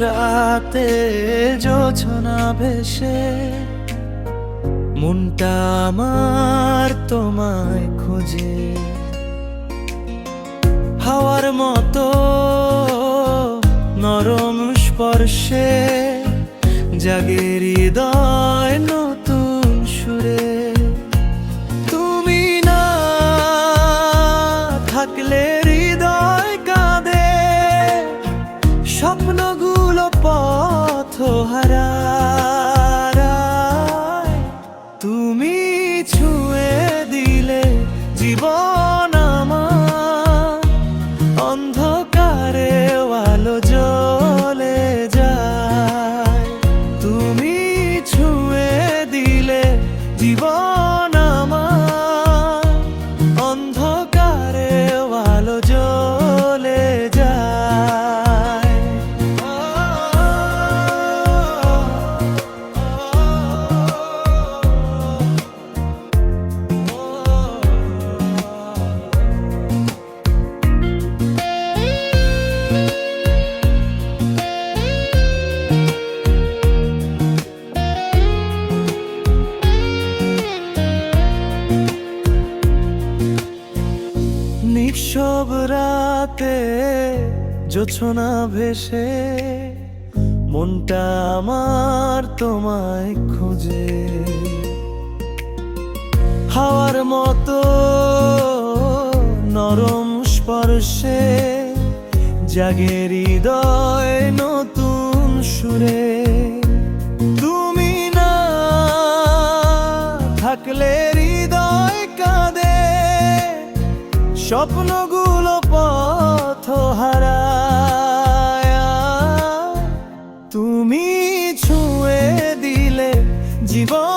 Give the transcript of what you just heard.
রাতে জোছনা ভেসে মনটা আমার তোমায় খোঁজে। হাওয়ার মতো নরম স্পর্শে জাগে হৃদয় জীবন নিঃসব রাতে জোছনা ভেসে, মনটা আমার তোমায় খুঁজে। হাওয়ার মতো নরম স্পর্শে, জাগে হৃদয় নতুন সুরে। স্বপ্নগুলো পথ হারায়। তুমি ছুঁয়ে দিলে জীবন